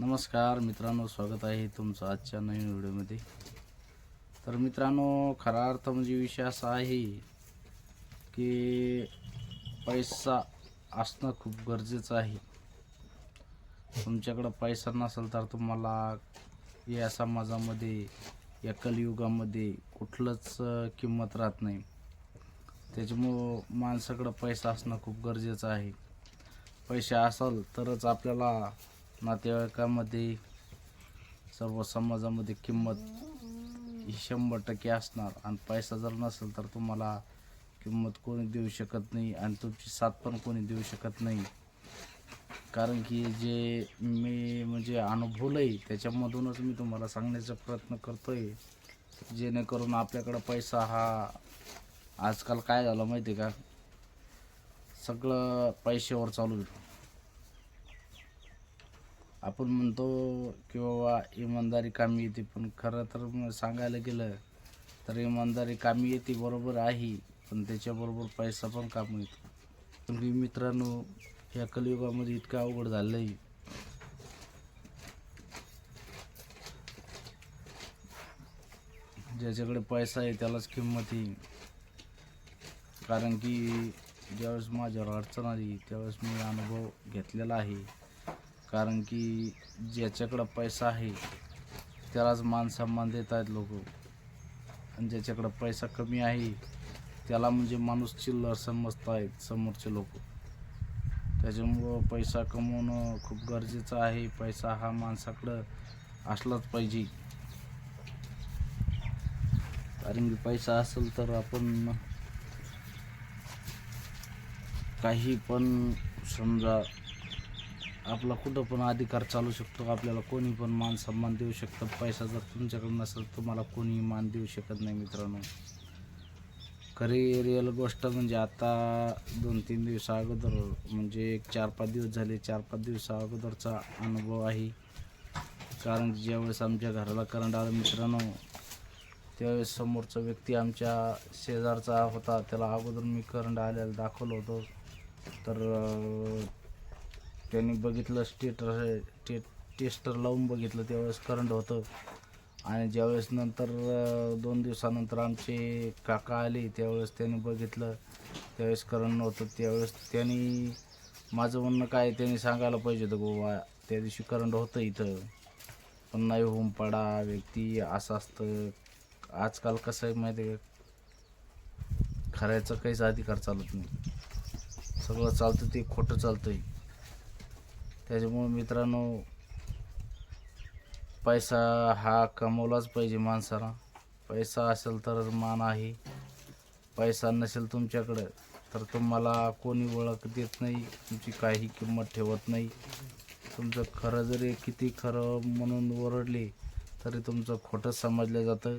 नमस्कार मित्रांनो स्वागत आहे तुमचं आजच्या नवीन व्हिडिओमध्ये. तर मित्रांनो खरा अर्थ म्हणजे विषय असा आहे की पैसा असणं खूप गरजेचं आहे. तुमच्याकडं पैसा नसेल तर तुम्हाला या समाजामध्ये या कलियुगामध्ये कुठलंच किंमत राहत नाही. त्याच्यामुळं माणसाकडं पैसा असणं खूप गरजेचं आहे. पैसे असेल तरच आपल्याला नातेवाईकामध्ये सर्व समाजामध्ये किंमत ही शंभर टक्के असणार. आणि पैसा जर नसेल तर तुम्हाला किंमत कोणी देऊ शकत नाही आणि तुमची साथ पण कोणी देऊ शकत नाही. कारण की जे मी म्हणजे अनुभवलं आहे त्याच्यामधूनच मी तुम्हाला सांगण्याचा प्रयत्न करतो आहे जेणेकरून आपल्याकडं पैसा हा आजकाल काय झालं माहिती आहे का? सगळं पैशावर चालू आहे. आपण म्हणतो की बाबा इमानदारी कामी येते पण खरं तर मग सांगायला गेलं तर इमानदारी कामी येते बरोबर आहे पण त्याच्याबरोबर पैसा पण कामी येतो. पण मी मित्रांनो या कलियुगामध्ये इतकं अवघड झालं आहे ज्याच्याकडे पैसा आहे त्यालाच किंमत येईल कारण की ज्यावेळेस माझ्यावर अडचण आली त्यावेळेस मी अनुभव घेतलेला आहे. कारण की ज्याच्याकडं पैसा आहे त्यालाच मान सन्मान देत आहेत लोक. आणि ज्याच्याकडं पैसा कमी आहे त्याला म्हणजे माणूस चिल्लर समजत आहेत समोरचे लोक. त्याच्यामुळं पैसा कमवणं खूप गरजेचं आहे. पैसा हा माणसाकडं असलाच पाहिजे. कारण की पैसा असेल तर आपण काही पण समजा आपला कुठं पण अधिकार चालू शकतो आपल्याला कोणी पण मान सन्मान देऊ शकतं. पैसा जर तुमच्याकडे नसेल तुम्हाला कोणीही मान देऊ शकत नाही मित्रांनो. खरी रिअल गोष्ट म्हणजे आता दोन तीन दिवसा अगोदर म्हणजे एक चार पाच दिवस झाले चार पाच दिवसा अगोदरचा अनुभव आहे. कारण ज्यावेळेस आमच्या घराला करंट आला मित्रांनो त्यावेळेस समोरचा व्यक्ती आमच्या शेजारचा होता. त्याला अगोदर मी करंट आलेला दाखवलं होतं. तर त्यांनी बघितलं स्टेटर टे टेस्टर लावून बघितलं त्यावेळेस करंट होतं. आणि ज्यावेळेस नंतर दोन दिवसानंतर आमचे काका आले त्यावेळेस त्यांनी बघितलं. त्यावेळेस करंट नव्हतं त्यावेळेस त्यांनी माझं म्हणणं काय त्यांनी सांगायला पाहिजे होतं गोवा त्या दिवशी करंट होतं इथं. पण नाही होऊन पडा व्यक्ती असं असतं. आजकाल कसं आहे माहिती आहे का? खऱ्याचा काहीच अधिकार चालत नाही. सगळं चालतं ते खोटं चालतं आहे त्याच्यामुळे मित्रांनो पैसा हा कमवलाच पाहिजे माणसाला. पैसा असेल तरच मान आहे. पैसा नसेल तुमच्याकडं तर तुम्हाला कोणी ओळख देत नाही तुमची काही किंमत ठेवत नाही. तुमचं खरं जरी किती खरं म्हणून ओरडले तरी तुमचं खोटं समजलं जातं.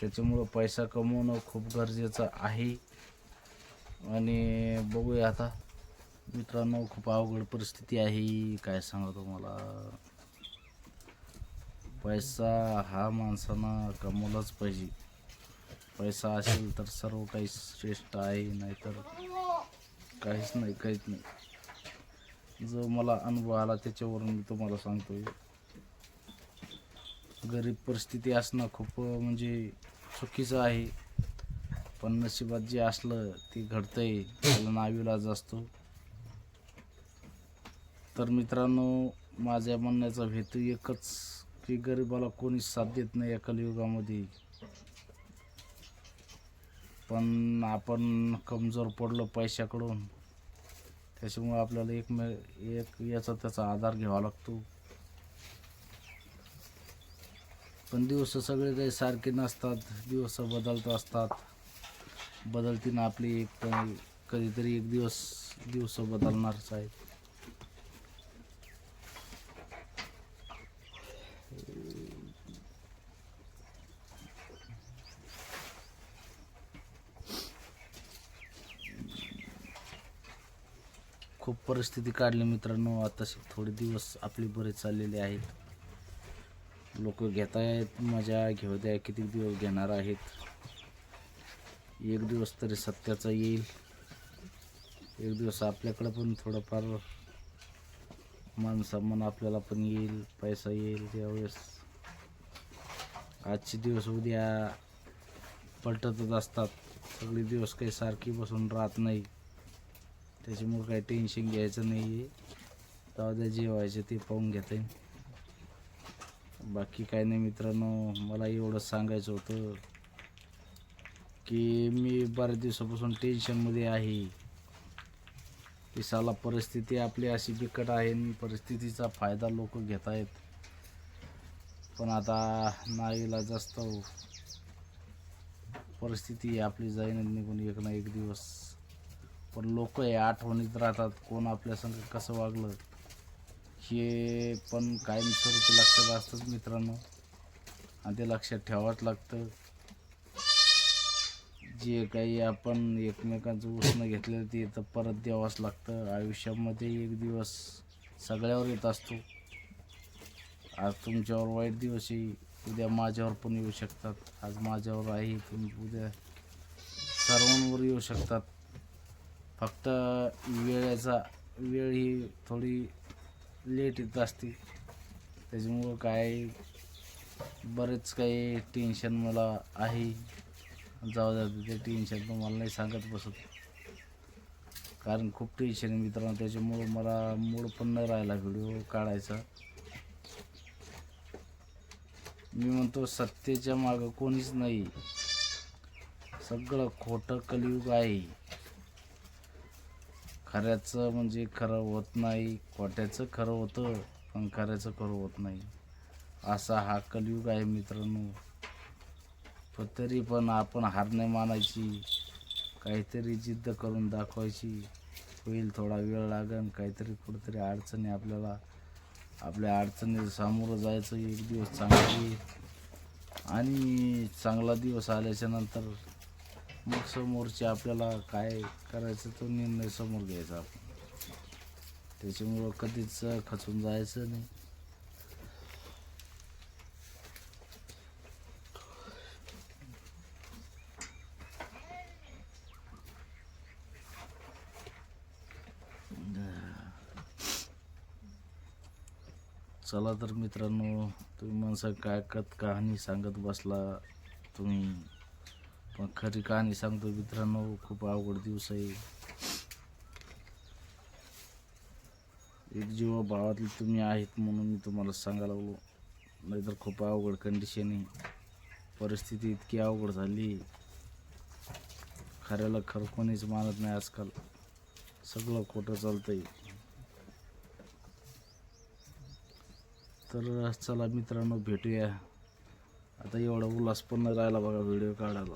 त्याच्यामुळं पैसा कमवणं खूप गरजेचं आहे. आणि बघूया आता. मित्रांनो खूप अवघड परिस्थिती आहे. काय सांगा तुम्हाला? पैसा हा माणसानं कमवलाच पाहिजे. पैसा असेल तर सर्व काही श्रेष्ठ आहे नाहीतर काहीच नाही काहीच नाही. जो मला अनुभव आला त्याच्यावरून मी तुम्हाला सांगतोय. गरीब परिस्थिती असणं खूप म्हणजे चुकीचं आहे. पण नशिबात जे असलं ते घडतंय. त्याला नाविलाज असतो. तर मित्रांनो माझ्या म्हणण्याचा हेतू एकच की गरिबाला कोणी साथ देत नाही या कलियुगामध्ये. पण आपण कमजोर पडलो पैशाकडून त्याच्यामुळे आपल्याला एक मे एक याचा त्याचा आधार घ्यावा लागतो. पण दिवस सगळे काही सारखे नसतात दिवस बदलत असतात. बदलतीनं आपली एक कधीतरी एक दिवस दिवस बदलणारच आहेत खूप परिस्थिती काढली मित्रांनो. आता थोडे दिवस आपले बरे चाललेले आहेत. लोक घेत आहेत मजा घेऊ द्या किती दिवस घेणार आहेत. एक दिवस तरी सत्याचा येईल. एक दिवस आपल्याकडं पण थोडंफार मान सन्मान आपल्याला पण येईल पैसा येईल त्यावेळेस. आजचे दिवस उद्या पलटतच असतात. सगळे दिवस काही सारखी बसून राहत नाही. त्याच्यामुळे काही टेन्शन घ्यायचं नाही आहे दादा जे व्हायचं ते पाहून घेता. येईल बाकी काही नाही मित्रांनो मला एवढंच सांगायचं होतं की मी बऱ्याच दिवसापासून टेन्शनमध्ये आहे. की साला परिस्थिती आपली अशी बिकट आहे आणि परिस्थितीचा फायदा लोक घेत आहेत. पण आता नाईला जास्त परिस्थिती आपली जाईन निघून एक ना एक दिवस. पण लोक हे आठवणीत राहतात कोण आपल्या संग कसं वागलं. हे पण कायमस्वरूपी लक्षात असतंच मित्रांनो. आणि ते लक्षात ठेवावंच लागतं. जे काही आपण एकमेकांचं उष्ण घेतलेलं ते तर परत द्यावंच लागतं. आयुष्यामध्ये एक दिवस सगळ्यावर येत असतो. आज तुमच्यावर वाईट दिवस येईल उद्या माझ्यावर पण येऊ शकतात. आज माझ्यावर आहे. तुम्ही उद्या सर्वांवर येऊ शकतात. फक्त वेळेचा वेळ ही थोडी लेट येत असते. त्याच्यामुळं काय बरेच काही टेन्शन मला आहे. जाऊ जाते ते टेन्शन तुम्हाला नाही सांगत बसत. कारण खूप टेन्शन आहे मित्रांनो त्याच्यामुळं मला मूड पण नाही राहिला व्हिडिओ काढायचा. मी म्हणतो सत्तेच्या मागं कोणीच नाही. सगळं खोटं कलियुग आहे. खऱ्याचं म्हणजे खरं होत नाही खोट्याचं खरं होतं पण खऱ्याचं खरं होत नाही. असा हा कलयुग आहे मित्रांनो. पण तरी पण आपण हार नाही मानायची काहीतरी जिद्द करून दाखवायची. होईल थोडा वेळ लागेल काहीतरी कुठेतरी अडचणी आपल्याला आपल्या अडचणी सामोरं जायचं एक दिवस चांगला येईल. आणि चांगला दिवस आल्याच्यानंतर मग समोरचे आपल्याला काय करायचं तो निर्णय समोर घ्यायचा आपण. त्याच्यामुळं कधीच खचून जायचं नाही. चला तर मित्रांनो तुम्ही माणसं काय कत कहाणी सांगत बसला तुम्ही पण खरी कहाणी सांगतो मित्रांनो खूप अवघड दिवस आहे. एक जीव भावातले तुम्ही आहेत म्हणून मी तुम्हाला सांगायला लागलो. नाहीतर खूप अवघड कंडिशन आहे. परिस्थिती इतकी अवघड झाली. खऱ्याला खरं कोणीच मानत नाही आजकाल. सगळं खोटं चालतंय. तर चला मित्रांनो भेटूया. आता एवढा उल्हास पण नाही राहिला बघा व्हिडिओ काढायला.